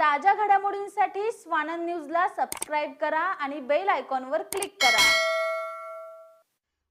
ताज्या घडामोडींसाठी स्वानंद न्यूजला सबस्क्राईब करा आणि बेल आयकॉनवर क्लिक करा.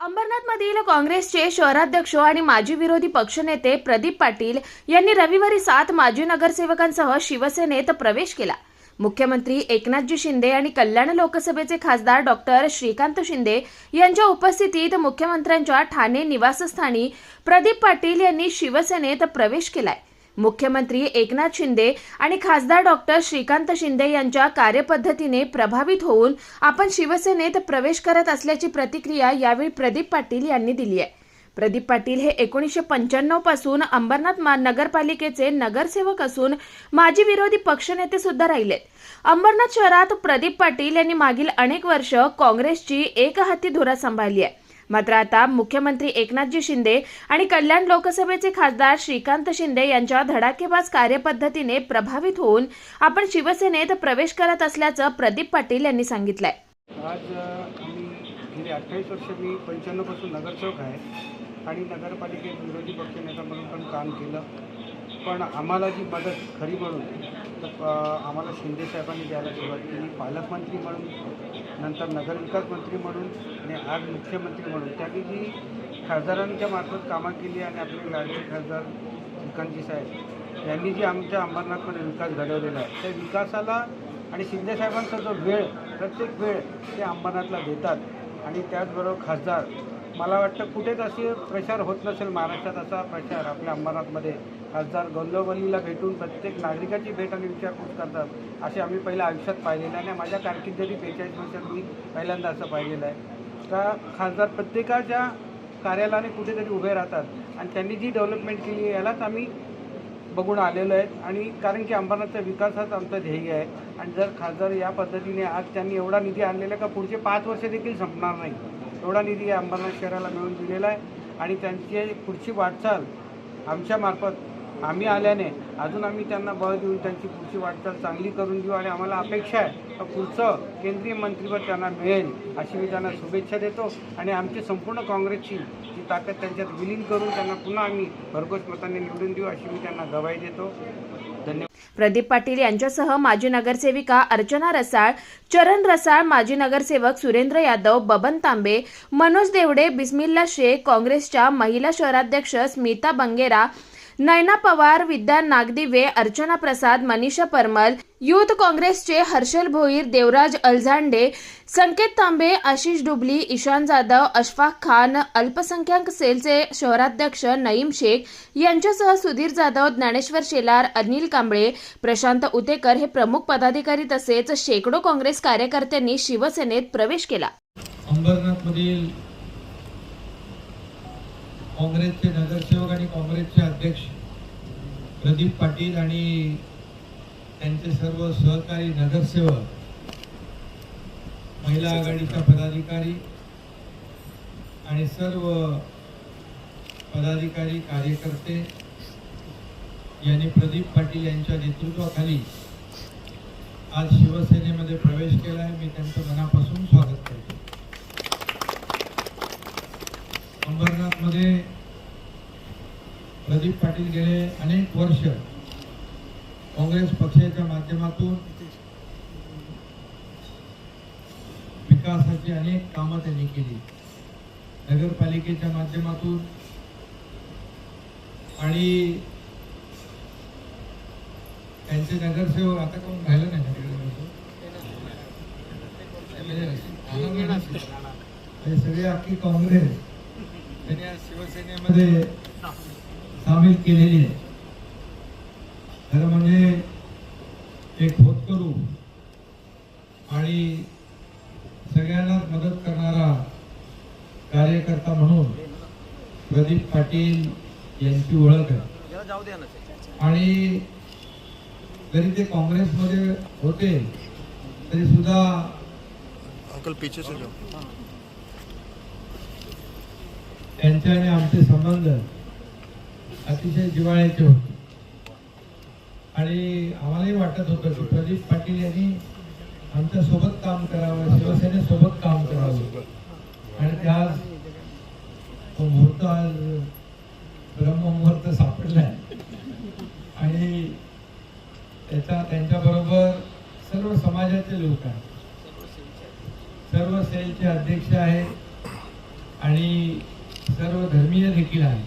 अंबरनाथमधील काँग्रेसचे शहराध्यक्ष आणि माजी विरोधी पक्षनेते प्रदीप पाटील यांनी रविवारी सात माजी नगरसेवकांसह शिवसेनेत प्रवेश केला. मुख्यमंत्री एकनाथजी शिंदे आणि कल्याण लोकसभेचे खासदार डॉक्टर श्रीकांत शिंदे यांच्या उपस्थितीत मुख्यमंत्र्यांच्या ठाणे निवासस्थानी प्रदीप पाटील यांनी शिवसेनेत प्रवेश केलाय. मुख्यमंत्री एकनाथ शिंदे आणि खासदार डॉक्टर श्रीकांत शिंदे यांच्या कार्यपद्धतीने प्रभावित होऊन आपण शिवसेनेत प्रवेश करत असल्याची प्रतिक्रिया यावेळी प्रदीप पाटील यांनी दिली आहे. प्रदीप पाटील हे एकोणीसशे पंच्याण्णवपासून अंबरनाथ मा- नगरपालिकेचे नगरसेवक असून माजी विरोधी पक्षनेते सुद्धा राहिलेत. अंबरनाथ शहरात प्रदीप पाटील यांनी मागील अनेक वर्ष काँग्रेसची एकहाती धुरा सांभाळली आहे. मात्र आता मुख्यमंत्री एकनाथजी शिंदे आणि कल्याण लोकसभेचे खासदार श्रीकांत शिंदे यांच्या धडाकेबाज कार्यपद्धतीने प्रभावित होऊन आपण शिवसेनेत प्रवेश करत असल्याचं प्रदीप पाटील यांनी सांगितलंय. आज गेली अठ्ठावीस वर्ष मी पंच्याण्णवपासून नगरसेवक आहे आणि नगरपालिकेत विरोधी पक्षनेता म्हणून पण काम केलं. पण आम्हाला जी मदत खरी म्हणून तर आम्हाला शिंदे साहेबांनी द्यायला सुरुवात केली. पालकमंत्री म्हणून नंतर नगरविकास मंत्री म्हणून आणि आज मुख्यमंत्री म्हणून. त्यांनी जी खासदारांच्या मार्फत कामं केली आणि आपले लाडके खासदार श्रीकांतजी साहेब यांनी जी आमच्या अंबरनाथमध्ये विकास घडवलेला आहे. त्या विकासाला आणि शिंदेसाहेबांचा जो वेळ प्रत्येक वेळ ते अंबरनाथला देतात. आणि त्याचबरोबर खासदार मला वाटतं कुठेच असे प्रचार होत नसेल महाराष्ट्रात असा प्रचार आपल्या अंबरनाथमध्ये. खासदार गल्लोगल्लीला भेटून प्रत्येक नागरिकाची भेट आणि विचारपूस करतात असे आम्ही पहिल्या आयुष्यात पाहिलेलं आहे. आणि माझ्या कारकिर्दीत बेचाळीस वर्षात मी पहिल्यांदा असं पाहिलेलं आहे. का खासदार प्रत्येकाच्या कार्यालयाने कुठेतरी उभे राहतात आणि त्यांनी जी डेव्हलपमेंट केली आहे यालाच आम्ही बघून आलेलो आहेत आणि कारण की अंबरनाथचा विकास हाच आमचं ध्येय आहे. आणि जर खासदार या पद्धतीने आज त्यांनी एवढा निधी आणलेला आहे का पुढचे पाच वर्ष देखील संपणार नाही. एवढा निधी या अंबरनाथ शहराला मिळून दिलेला आहे. आणि त्यांची पुढची वाटचाल आमच्यामार्फत आम्ही आल्याने अजून आम्ही त्यांना बळ देऊन त्यांची पुढची वाटचाल चांगली करून देऊ आणि आम्हाला अपेक्षा आहे तर पुढचं केंद्रीय मंत्रीपद त्यांना मिळेल अशी मी त्यांना शुभेच्छा देतो. आणि आमची संपूर्ण काँग्रेसची जी ताकद त्यांच्यात विलीन करून त्यांना पुन्हा आम्ही भरघोस मताने निवडून देऊ अशी मी त्यांना गवाही देतो. धन्यवाद. प्रदीप पाटील यांच्यासह माजी नगरसेविका अर्चना रसाळ चरण रसाळ माजी नगरसेवक सुरेंद्र यादव बबन तांबे मनोज देवडे बिस्मिल्ला शेख काँग्रेसच्या महिला शहराध्यक्ष स्मिता बंगेरा नयना पवार विद्या नागदिवे अर्चना प्रसाद मनीषा परमल युथ काँग्रेसचे हर्षल भोईर देवराज अलझांडे संकेत तांबे आशिष डुबली ईशान जाधव अशफाक खान अल्पसंख्याक सेलचे शहराध्यक्ष नईम शेख यांच्यासह सुधीर जाधव ज्ञानेश्वर शेलार अनिल कांबळे प्रशांत उतेकर हे प्रमुख पदाधिकारी तसेच शेकडो काँग्रेस कार्यकर्त्यांनी शिवसेनेत प्रवेश केला. अंबरनाथमधील काँग्रेसचे नगरसेवक आणि काँग्रेसचे अध्यक्ष प्रदीप पाटील आणि त्यांचे सर्व सहकारी नगरसेवक महिला आघाडीच्या पदाधिकारी आणि सर्व पदाधिकारी कार्यकर्ते यांनी प्रदीप पाटील यांच्या नेतृत्वाखाली आज शिवसेनेमध्ये प्रवेश केला आहे मी त्यांचं मनापासून स्वागत करतो. अंबरनाथमध्ये प्रदीप पाटील गेले अनेक वर्ष. काँग्रेस पक्षाच्या माध्यमातून विकासाची अनेक कामं त्यांनी केली. नगरपालिकेच्या माध्यमातून आणि त्यांचे नगरसेवक आता कोण राहिलं नाही सगळे अख्खी काँग्रेस. त्यांनी आज शिवसेनेमध्ये सामील केलेली आहे. खरं म्हणजे एक होतकरू आणि सगळ्यांनाच मदत करणारा कार्यकर्ता म्हणून प्रदीप पाटील यांची ओळख आहे. आणि जरी ते काँग्रेसमध्ये होते तरी सुद्धा अंकल पीछे से जाओ. त्यांचे आणि आमचे संबंध अतिशय जिवाळ्याचे होते. आणि आम्हालाही वाटत होतं की प्रदीप पाटील यांनी आमच्यासोबत काम करावं शिवसेनेसोबत काम करावं. आणि त्या आज तो मुहूर्त आज ब्रह्ममुहूर्त सापडलाय आणि त्याचा त्यांच्याबरोबर सर्व समाजाचे लोक आहेत. सर्व सेलचे अध्यक्ष आहेत. आणि सर्व धर्मीय देखील आहे.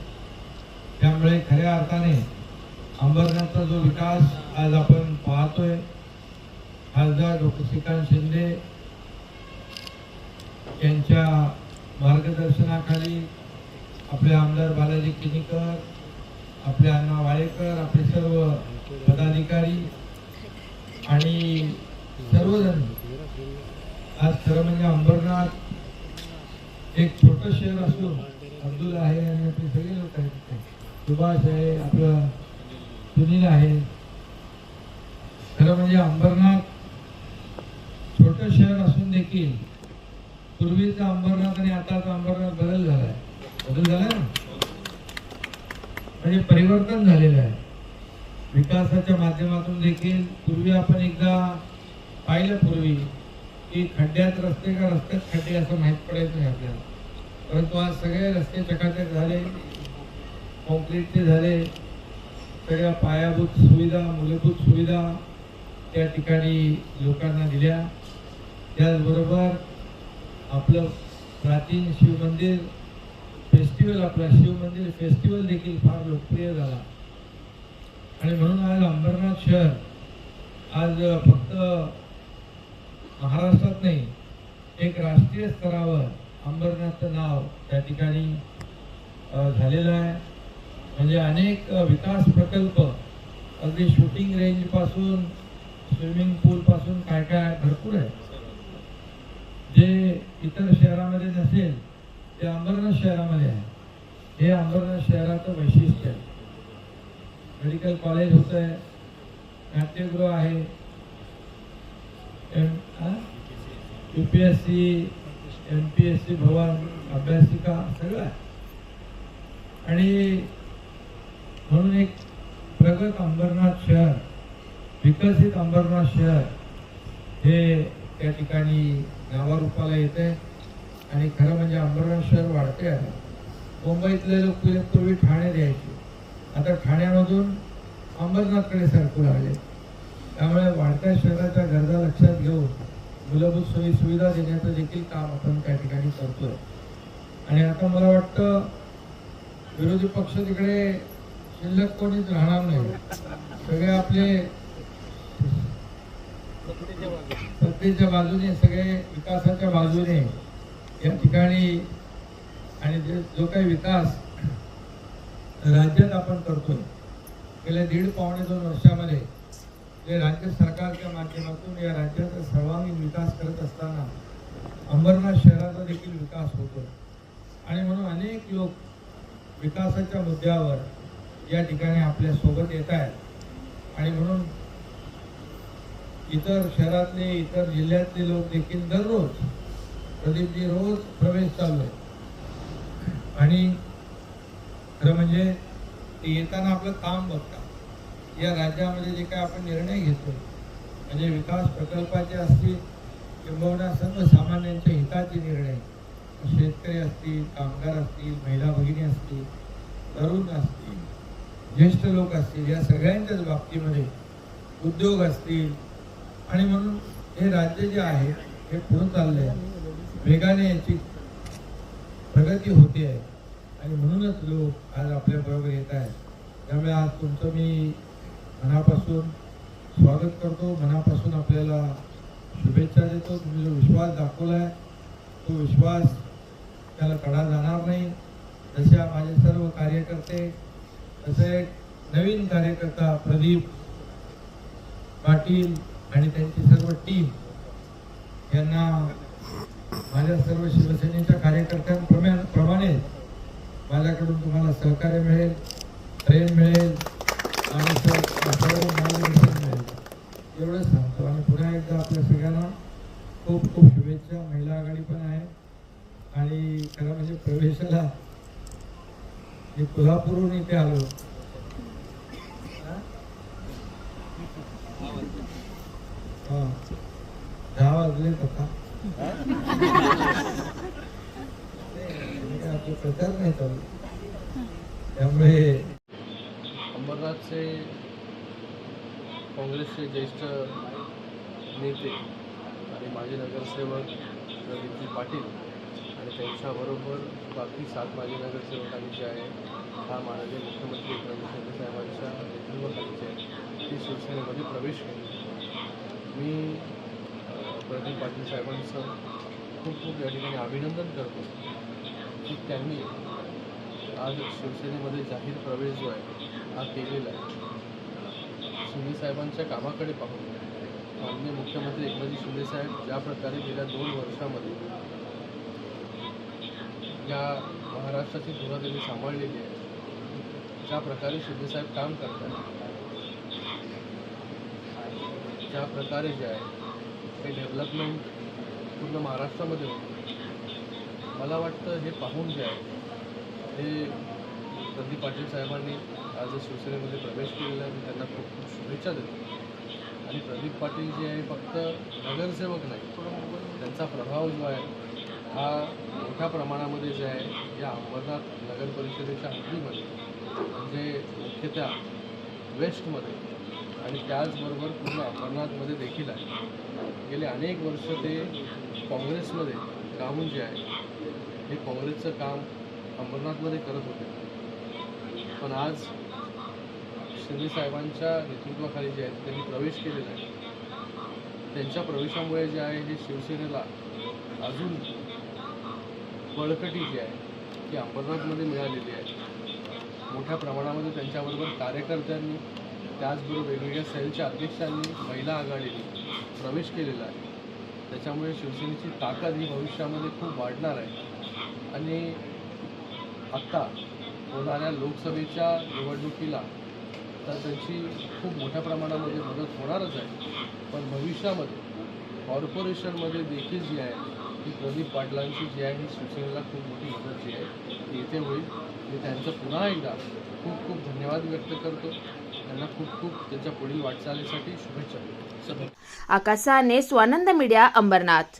त्यामुळे खऱ्या अर्थाने अंबरनाथचा जो विकास आज आपण पाहतोय खासदार डॉक्टर श्रीकांत शिंदे यांच्या मार्गदर्शनाखाली आपले आमदार बालाजी किनीकर आपले अण्णा वाळेकर आपले सर्व पदाधिकारी आणि सर्वजण आज खरं म्हणजे अंबरनाथ एक छोटं शहर असून अब्दुल आहे आणि आपले सगळे लोक आहेत सुभाष आहे आपलं सुनील आहे. खरं म्हणजे अंबरनाथ छोटं शहर असून देखील पूर्वीचा अंबरनाथ आणि आताचा अंबरनाथ बदल झालाय. बदल झालाय ना? म्हणजे परिवर्तन झालेलं आहे. विकासाच्या माध्यमातून देखील पूर्वी आपण एकदा पाहिलं पूर्वी की खड्ड्यात रस्ते का रस्त्यात खड्डे असं माहीत पडायचं नाही आपल्याला. परंतु आज सगळे रस्ते चकाचक झाले कॉन्क्रीटचे झाले सगळ्या पायाभूत सुविधा मूलभूत सुविधा त्या ठिकाणी लोकांना दिल्या. त्याचबरोबर आपलं प्राचीन शिवमंदिर फेस्टिवल आपला शिवमंदिर फेस्टिवल देखील फार लोकप्रिय झाला. आणि म्हणून आज अंबरनाथ शहर आज फक्त महाराष्ट्रात नाही एक राष्ट्रीय स्तरावर अंबरनाथचं नाव त्या ठिकाणी झालेलं आहे. म्हणजे अनेक विकास प्रकल्प अगदी शूटिंग रेंजपासून स्विमिंग पूलपासून काय काय भरपूर आहे जे इतर शहरामध्ये नसेल ते अंबरनाथ शहरामध्ये आहे. हे अंबरनाथ शहराचं वैशिष्ट्य आहे. मेडिकल कॉलेज होत आहे नाट्यगृह आहे U P S C M P S C भवन अभ्यासिका सगळं आहे. आणि म्हणून एक प्रगत अंबरनाथ शहर विकसित अंबरनाथ शहर हे त्या ठिकाणी नावारूपाला आहे आणि खरं म्हणजे अंबरनाथ शहर वाढते आहे मुंबईतले लोक पूर्वी ठाणे द्यायचे. आता ठाण्यामधून अंबरनाथकडे सरकू लागले. त्यामुळे वाढत्या शहराच्या गरजा लक्षात घेऊन मूलभूत सोयी सुविधा देण्याचं देखील काम आपण त्या ठिकाणी करतोय. आणि आता मला वाटतं विरोधी पक्ष तिकडे शिल्लक कोणीच राहणार नाही. सगळे आपले सत्तेच्या बाजूने सगळे विकासाच्या बाजूने या ठिकाणी आणि जे जो काही विकास राज्यात आपण करतोय. गेल्या दीड पावणे दोन वर्षामध्ये जे राज्य सरकारच्या माध्यमातून या राज्याचा सर्वांगीण विकास करत असताना अंबरनाथ शहराचा देखील विकास होतो आणि म्हणून अनेक लोक विकासाच्या मुद्द्यावर या ठिकाणी आपल्यासोबत येत आहेत. आणि म्हणून इतर शहरातले इतर जिल्ह्यातले लोक देखील दररोज प्रदीपजी रोज प्रवेश चालू आहे आणि खरं म्हणजे ते येताना आपलं काम बघतात. या राज्यामध्ये जे काय आपण निर्णय घेतो म्हणजे विकास प्रकल्पाचे असतील किंबहुना सर्वसामान्यांच्या हिताचे निर्णय शेतकरी असतील कामगार असतील महिला भगिनी असतील तरुण असतील ज्येष्ठ लोक असतील या सगळ्यांच्याच बाबतीमध्ये उद्योग असतील. आणि म्हणून हे राज्य जे आहे हे पुढे चाललंय. वेगाने याची प्रगती होते आहे. आणि म्हणूनच लोक आज आपल्या बरोबर येत आहेत. त्यामुळे आज तुमचं मी मनापासून स्वागत करतो. मनापासून आपल्याला शुभेच्छा देतो. तुम्ही जो विश्वास दाखवला आहे तो विश्वास त्याला कडा जाणार नाही. तशा माझे सर्व कार्यकर्ते तसे नवीन कार्यकर्ता प्रदीप पाटील आणि त्यांची सर्व टीम यांना माझ्या सर्व शिवसेनेच्या कार्यकर्त्यांप्रमाणे प्रमाणे माझ्याकडून तुम्हाला सहकार्य मिळेल प्रेम मिळेल. आणि सर्व मार्गदर्शन मिळेल एवढंच सांगतो. आणि पुन्हा एकदा आपल्या सगळ्यांना खूप खूप शुभेच्छा. महिला आघाडी पण आहे. आणि खरं म्हणजे प्रवेशाला मी कोल्हापूरहून इथे आलो. हा. दहा वाजले आता. आपले प्रचार नाही चालू. त्यामुळे अंबरनाथचे काँग्रेसचे ज्येष्ठ नेते आणि माजी नगरसेवक प्रदीपजी पाटील आणि त्यांच्याबरोबर बाकी सात माजी नगरसेवकांनी जे आहे हा माननीय मुख्यमंत्री एकनाथ शिंदे साहेबांच्या नेतृत्वाखाली जे आहे ती शिवसेनेमध्ये प्रवेश केली. मी प्रदीप पाटील साहेबांचं खूप खूप या ठिकाणी अभिनंदन करतो की त्यांनी आज शिवसेनेमध्ये जाहीर प्रवेश जो आहे हा केलेला आहे. शिंदे साहेबांच्या कामाकडे पाहून माननीय मुख्यमंत्री एकनाथजी शिंदे साहेब ज्या प्रकारे गेल्या दोन वर्षामध्ये या महाराष्ट्राची धुरा त्यांनी सांभाळलेली आहे ज्या प्रकारे शिंदे साहेब काम करतात ज्या प्रकारे जे आहे हे डेव्हलपमेंट पूर्ण महाराष्ट्रामध्ये होतं. मला वाटतं हे पाहून जे आहे हे प्रदीप पाटील साहेबांनी आज शिवसेनेमध्ये प्रवेश केलेला आहे त्यांना खूप खूप शुभेच्छा देतो. आणि प्रदीप पाटील जे आहे फक्त नगरसेवक नाही त्यांचा प्रभाव जो आहे हा मोठ्या प्रमाणामध्ये जे आहे या अंबरनाथ नगर परिषदेच्या हद्दीमध्ये म्हणजे मुख्यतः वेस्टमध्ये आणि त्याचबरोबर पूर्ण अंबरनाथमध्ये देखील आहे. गेले अनेक वर्ष ते काँग्रेसमध्ये राहून जे आहे हे काँग्रेसचं काम अंबरनाथमध्ये करत होते. पण आज शिंदे साहेबांच्या नेतृत्वाखाली जे आहेत त्यांनी प्रवेश केलेला आहे. त्यांच्या प्रवेशामुळे जे आहे हे शिवसेनेला अजून बळकटी जी आहे ती अंबरनाथमध्ये मिळालेली आहे. मोठ्या प्रमाणामध्ये त्यांच्याबरोबर कार्यकर्त्यांनी त्याचबरोबर वेगवेगळ्या सेलच्या अध्यक्षांनी महिला आघाडीने प्रवेश केलेला आहे. त्याच्यामुळे शिवसेनेची ताकद ही भविष्यामध्ये खूप वाढणार आहे. आणि आत्ता होणाऱ्या लोकसभेच्या निवडणुकीला तर त्यांची खूप मोठ्या प्रमाणामध्ये मदत होणारच आहे. पण भविष्यामध्ये कॉर्पोरेशनमध्ये देखील जी आहे ती प्रदीप पाटलांची जी आहे ही शिवसेनेला खूप मोठी मदत जी आहे ती येथे होईल. मी त्यांचं पुन्हा एकदा खूप खूप धन्यवाद व्यक्त करतो. त्यांना खूप खूप त्यांच्या पुढील वाटचालीसाठी शुभेच्छा आकाशाने स्वानंद मीडिया अंबरनाथ.